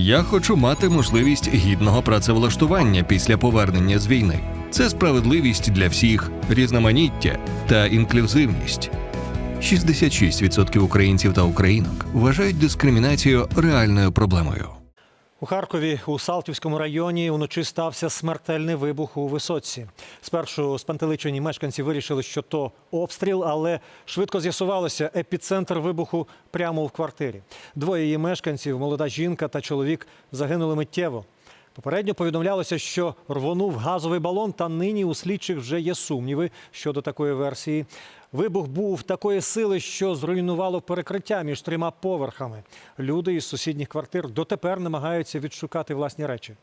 Я хочу мати можливість гідного працевлаштування після повернення з війни. Це справедливість для всіх, різноманіття та інклюзивність. 66% українців та українок вважають дискримінацію реальною проблемою. У Харкові у Салтівському районі уночі стався смертельний вибух у висотці. Спершу спантеличені мешканці вирішили, що то обстріл, але швидко з'ясувалося епіцентр вибуху прямо в квартирі. Двоє її мешканців, молода жінка та чоловік, загинули миттєво. Попередньо повідомлялося, що рвонув газовий балон, та нині у слідчих вже є сумніви щодо такої версії. Вибух був такої сили, що зруйнувало перекриття між трьома поверхами. Люди із сусідніх квартир дотепер намагаються відшукати власні речі.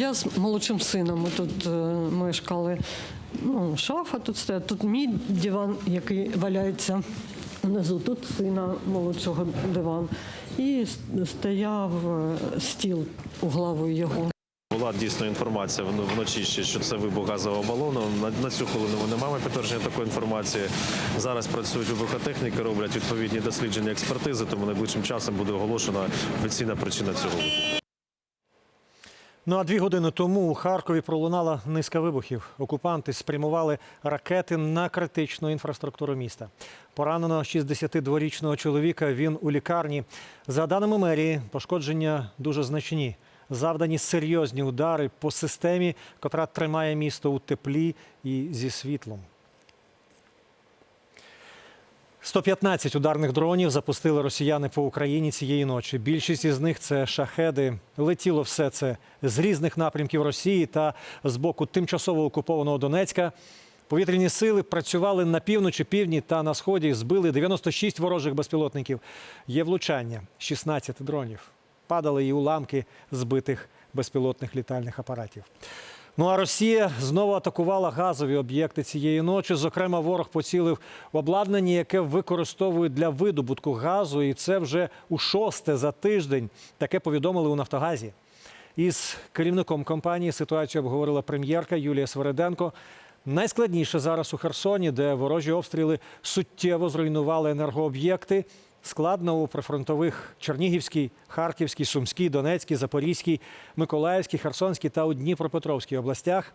Я з молодшим сином ми тут е, мешкали. Ну, шафа тут стоять, тут мій диван, який валяється внизу, тут сина молодшого диван. І стояв е, стіл угловий його. Була дійсно інформація вночі, ще, що це вибух газового балону. На, цю хвилину ми не маємо підтвердження такої інформації. Зараз працюють вибухотехніки, роблять відповідні дослідження експертизи, тому найближчим часом буде оголошена офіційна причина цього вибуху. Ну а дві години тому у Харкові пролунала низка вибухів. Окупанти спрямували ракети на критичну інфраструктуру міста. Поранено 62-річного чоловіка. Він у лікарні. За даними мерії, пошкодження дуже значні. Завдані серйозні удари по системі, котра тримає місто у теплі і зі світлом. 115 ударних дронів запустили росіяни по Україні цієї ночі. Більшість із них це шахеди. Летіло все це з різних напрямків Росії та з боку тимчасово окупованого Донецька. Повітряні сили працювали на півночі, півдні та на сході. Збили 96 ворожих безпілотників. Є влучання 16 дронів. Падали і уламки збитих безпілотних літальних апаратів. Ну а Росія знову атакувала газові об'єкти цієї ночі. Зокрема, ворог поцілив обладнання, яке використовують для видобутку газу, і це вже у шосте за тиждень. Таке повідомили у Нафтогазі. Із керівником компанії ситуацію обговорила прем'єрка Юлія Свереденко. Найскладніше зараз у Херсоні, де ворожі обстріли суттєво зруйнували енергооб'єкти. Складно у прифронтових Чернігівській, Харківській, Сумській, Донецькій, Запорізькій, Миколаївській, Херсонській та у Дніпропетровській областях.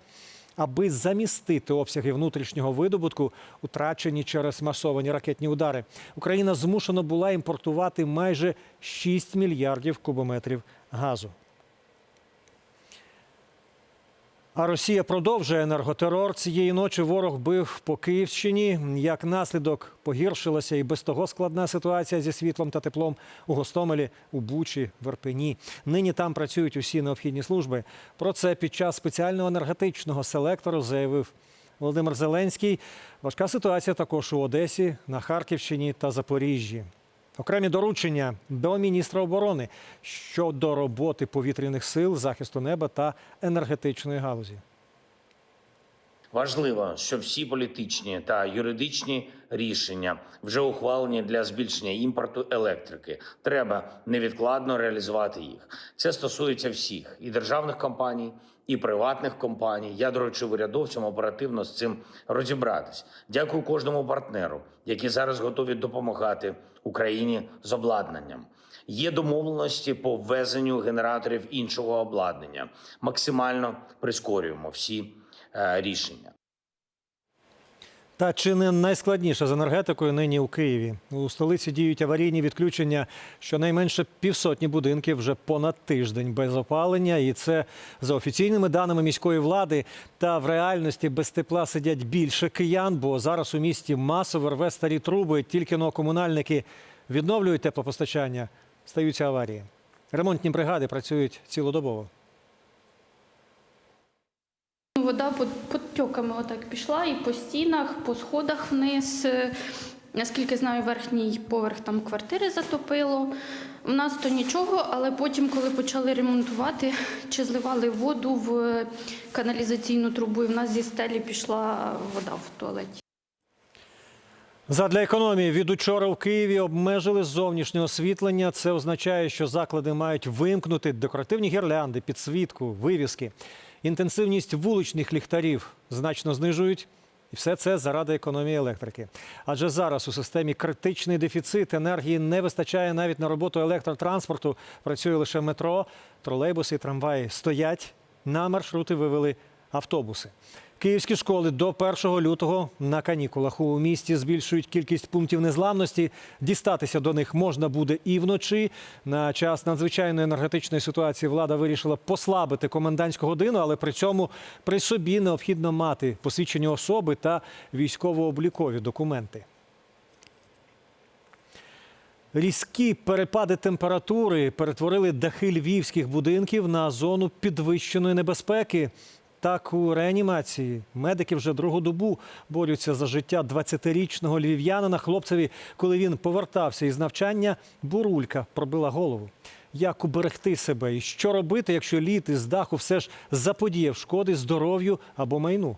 Аби замістити обсяги внутрішнього видобутку, утрачені через масовані ракетні удари, Україна змушена була імпортувати майже 6 мільярдів кубометрів газу. А Росія продовжує енерготерор. Цієї ночі ворог бив по Київщині. Як наслідок погіршилася і без того складна ситуація зі світлом та теплом у Гостомелі, у Бучі, в Ірпені. Нині там працюють усі необхідні служби. Про це під час спеціального енергетичного селектору заявив Володимир Зеленський. Важка ситуація також у Одесі, на Харківщині та Запоріжжі. Окремі доручення до міністра оборони щодо роботи повітряних сил, захисту неба та енергетичної галузі. Важливо, що всі політичні та юридичні рішення вже ухвалені для збільшення імпорту електрики. Треба невідкладно реалізувати їх. Це стосується всіх і державних компаній, і приватних компаній. Я доручив урядовцям оперативно з цим розібратись. Дякую кожному партнеру, які зараз готові допомагати Україні з обладнанням. Є домовленості по ввезенню генераторів іншого обладнання. Максимально прискорюємо всі е, рішення. Та чи не найскладніше з енергетикою нині у Києві? У столиці діють аварійні відключення. Щонайменше півсотні будинків вже понад тиждень без опалення. І це за офіційними даними міської влади. Та в реальності без тепла сидять більше киян, бо зараз у місті масово рве старі труби. Тільки но комунальники відновлюють теплопостачання. Стаються аварії. Ремонтні бригади працюють цілодобово. Вода под подтьоками отак пішла і по стінах, по сходах вниз. Наскільки знаю, верхній поверх там квартири затопило. У нас то нічого, але потім, коли почали ремонтувати чи зливали воду в каналізаційну трубу, і в нас зі стелі пішла вода в туалеті. Задля економії від учора в Києві обмежили зовнішнє освітлення. Це означає, що заклади мають вимкнути декоративні гірлянди, підсвітку, вивіски. Інтенсивність вуличних ліхтарів значно знижують. І все це заради економії електрики. Адже зараз у системі критичний дефіцит енергії не вистачає навіть на роботу електротранспорту. Працює лише метро, тролейбуси і трамваї стоять. На маршрути вивели автобуси. Київські школи до 1 лютого на канікулах у місті збільшують кількість пунктів незламності. Дістатися до них можна буде і вночі. На час надзвичайної енергетичної ситуації влада вирішила послабити комендантську годину, але при цьому при собі необхідно мати посвідчення особи та військово-облікові документи. Різкі перепади температури перетворили дахи львівських будинків на зону підвищеної небезпеки. Так, у реанімації медики вже другу добу борються за життя 20-річного львів'янина. Хлопцеві, коли він повертався із навчання, бурулька пробила голову. Як уберегти себе і що робити, якщо літи із даху все ж заподіяв шкоди здоров'ю або майну?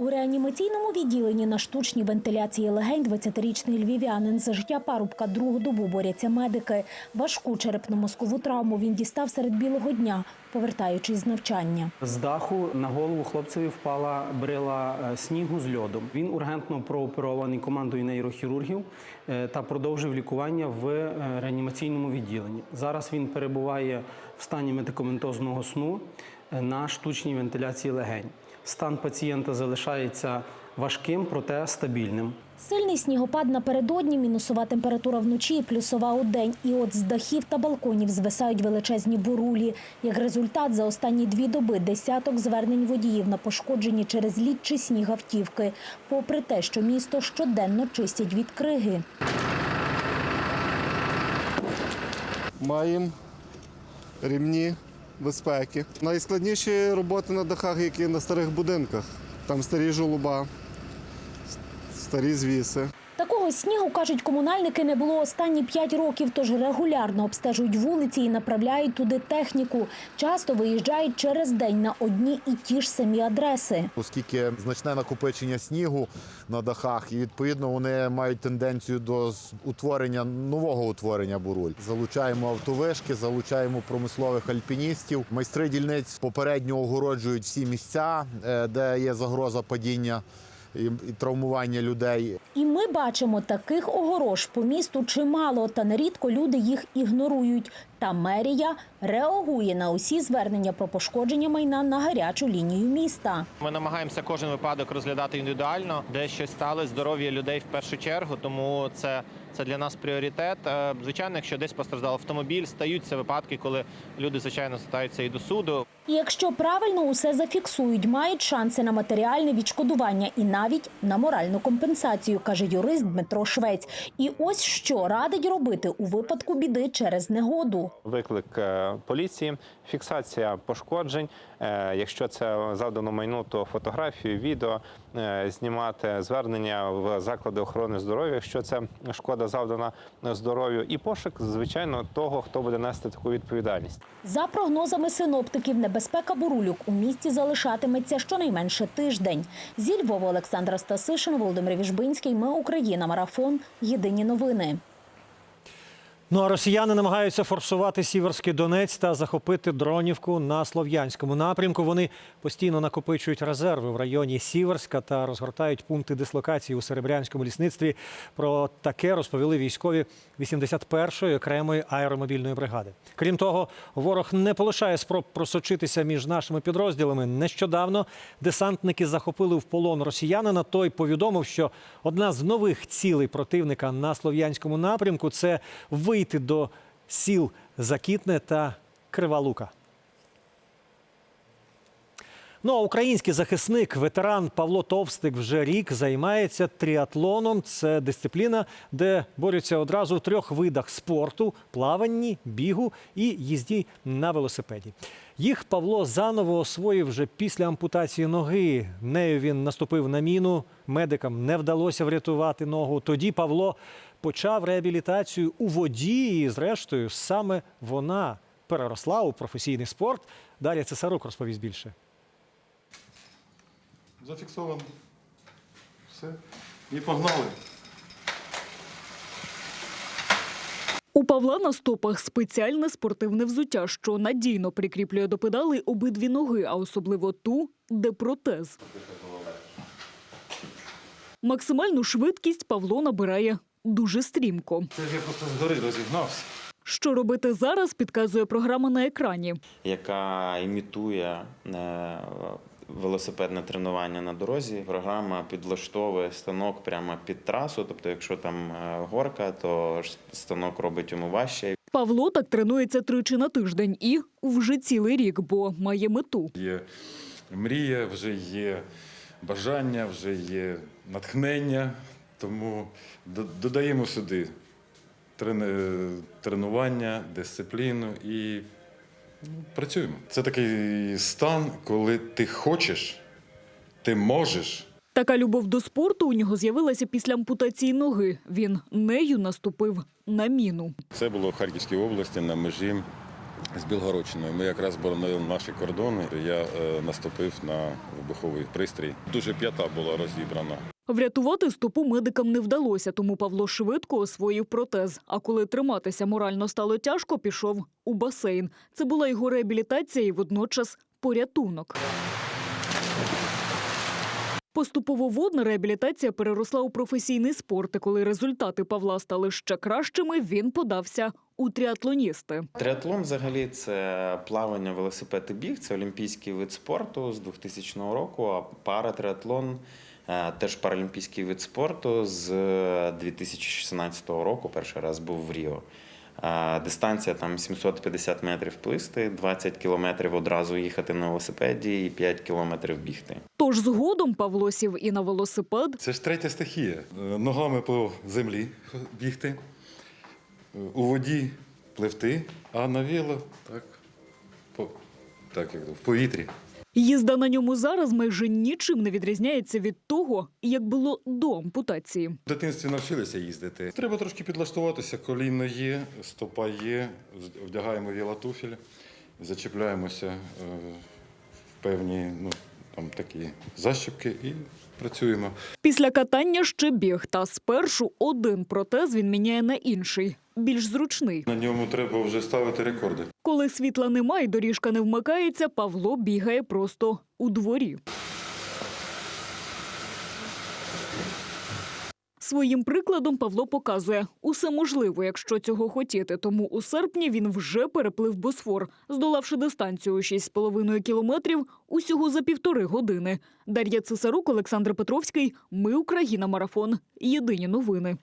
У реанімаційному відділенні на штучній вентиляції легень 20-річний львів'янин за життя парубка другу добу борються медики. Важку черепно-мозкову травму він дістав серед білого дня, повертаючись з навчання. З даху на голову хлопцеві впала брила е, снігу з льодом. Він ургентно прооперований командою нейрохірургів е, та продовжив лікування в е, реанімаційному відділенні. Зараз він перебуває в стані медикаментозного сну на штучній вентиляції легень. Стан пацієнта залишається важким, проте стабільним. Сильний снігопад напередодні, мінусова температура вночі і плюсова у день. І от з дахів та балконів звисають величезні бурулі. Як результат, за останні дві доби десяток звернень водіїв на пошкоджені через лід чи сніг автівки. Попри те, що місто щоденно чистять від криги. Маємо рівні безпеки. Найскладніші роботи на дахах, які на старих будинках. Там старі жолуба, старі звіси. Снігу, кажуть комунальники, не було останні п'ять років, тож регулярно обстежують вулиці і направляють туди техніку. Часто виїжджають через день на одні і ті ж самі адреси. оскільки значне накопичення снігу на дахах, і відповідно вони мають тенденцію до утворення нового утворення буруль. Залучаємо автовишки, залучаємо промислових альпіністів. Майстри дільниць попередньо огороджують всі місця, е, де є загроза падіння і, і травмування людей. І ми бачимо таких огорож по місту чимало, та нерідко люди їх ігнорують. Та мерія реагує на усі звернення про пошкодження майна на гарячу лінію міста. Ми намагаємося кожен випадок розглядати індивідуально, де щось стало, здоров'я людей в першу чергу. Тому це, це для нас пріоритет. Е, Звичайно, якщо десь постраждав автомобіль, стаються випадки, коли люди звичайно звертаються і до суду. І якщо правильно усе зафіксують, мають шанси на матеріальне відшкодування і навіть на моральну компенсацію, каже юрист Дмитро Швець. І ось що радить робити у випадку біди через негоду. Виклик е, поліції, фіксація пошкоджень. Е, Якщо це завдано майну, то фотографію, відео знімати звернення в заклади охорони здоров'я. Якщо це шкода завдана здоров'ю, і пошук, звичайно, того, хто буде нести таку відповідальність. За прогнозами синоптиків, небезпека бурульок у місті залишатиметься щонайменше тиждень. Зі Львова Олександра Стасишин, Володимир Віжбинський. Ми Україна. Марафон. Єдині новини. Ну а росіяни намагаються форсувати Сіверський Донець та захопити Дронівку на Слов'янському напрямку. Вони постійно накопичують резерви в районі Сіверська та розгортають пункти дислокації у Серебрянському лісництві. Про таке розповіли військові 81-ї окремої аеромобільної бригади. Крім того, ворог не полишає спроб просочитися між нашими підрозділами. Нещодавно десантники захопили в полон росіянина. Той повідомив, що одна з нових цілей противника на слов'янському напрямку це вийти до сіл Закітне та Крива Лука. Ну а український захисник, ветеран Павло Товстик, вже рік займається тріатлоном. Це дисципліна, де борються одразу в трьох видах спорту: плаванні, бігу і їзді на велосипеді. Їх Павло заново освоїв вже після ампутації ноги. Нею він наступив на міну. Медикам не вдалося врятувати ногу. Тоді Павло почав реабілітацію у воді, і зрештою саме вона переросла у професійний спорт. Дар'я Цесарук розповість більше. Зафіксовано. Все. І погнали. У Павла на стопах спеціальне спортивне взуття, що надійно прикріплює до педалей обидві ноги, а особливо ту, де протез. Максимальну швидкість Павло набирає дуже стрімко. Це ж я просто згори розігнався. Що робити зараз, підказує програма на екрані. яка імітує е, велосипедне тренування на дорозі. Програма підлаштовує станок прямо під трасу. Тобто, якщо там е, горка, то станок робить йому важче. Павло так тренується тричі на тиждень і вже цілий рік, бо має мету. Є мрія, вже є бажання, вже є натхнення. Тому додаємо сюди тренування, дисципліну і ну, працюємо. Це такий стан, коли ти хочеш, ти можеш. Така любов до спорту у нього з'явилася після ампутації ноги. Він нею наступив на міну. Це було в Харківській області на межі з Білгородщиною. Ми якраз боронили наші кордони. Я е, наступив на вибуховий пристрій. Дуже п'ята була розібрана. Врятувати стопу медикам не вдалося, тому Павло швидко освоїв протез. А коли триматися морально стало тяжко, пішов у басейн. Це була його реабілітація і водночас порятунок. Поступово водна реабілітація переросла у професійний спорт. І коли результати Павла стали ще кращими, він подався у тріатлоністи. Триатлон взагалі це плавання, велосипед і біг. Це олімпійський вид спорту з 2000 року. А паратриатлон е, теж паралімпійський вид спорту з 2016 року. Перший раз був в Ріо. Е, Дистанція там 750 метрів плисти, 20 кілометрів одразу їхати на велосипеді і 5 кілометрів бігти. Тож згодом Павло сів і на велосипед, Це ж третя стихія. Е, Ногами по землі бігти, е, у воді пливти, а на вело так, по, так як в повітрі. Їзда на ньому зараз майже нічим не відрізняється від того, як було до ампутації. В дитинстві навчилися їздити. Треба трошки підлаштуватися, коліно є, стопа є, вдягаємо вілатуфіль, зачіпляємося е, в певні ну, такі защіпки і працюємо. Після катання ще біг, та спершу один протез він міняє на інший, більш зручний. На ньому треба вже ставити рекорди. Коли світла немає, доріжка не вмикається, Павло бігає просто у дворі. Своїм прикладом Павло показує усе можливо, якщо цього хотіти. Тому у серпні він вже переплив Босфор, здолавши дистанцію у 6,5 кілометрів усього за півтори години. Дар'я Цесарук, Олександр Петровський. Ми Україна. Марафон. Єдині новини.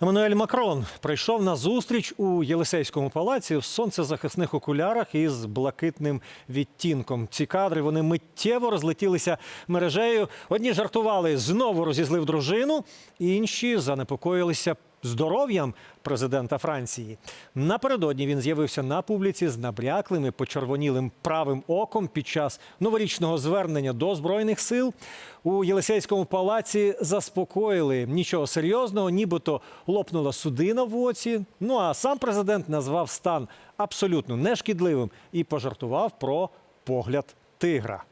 Еммануель Макрон прийшов на зустріч у Єлисейському палаці в сонцезахисних окулярах із блакитним відтінком. Ці кадри вони миттєво розлетілися мережею. Одні жартували, знову розізлив дружину, інші занепокоїлися здоров'ям президента Франції. Напередодні він з'явився на публіці з набряклим і почервонілим правим оком під час новорічного звернення до збройних сил. У Єлисейському палаці заспокоїли нічого серйозного, нібито лопнула судина в оці. Ну а сам президент назвав стан абсолютно нешкідливим і пожартував про погляд тигра.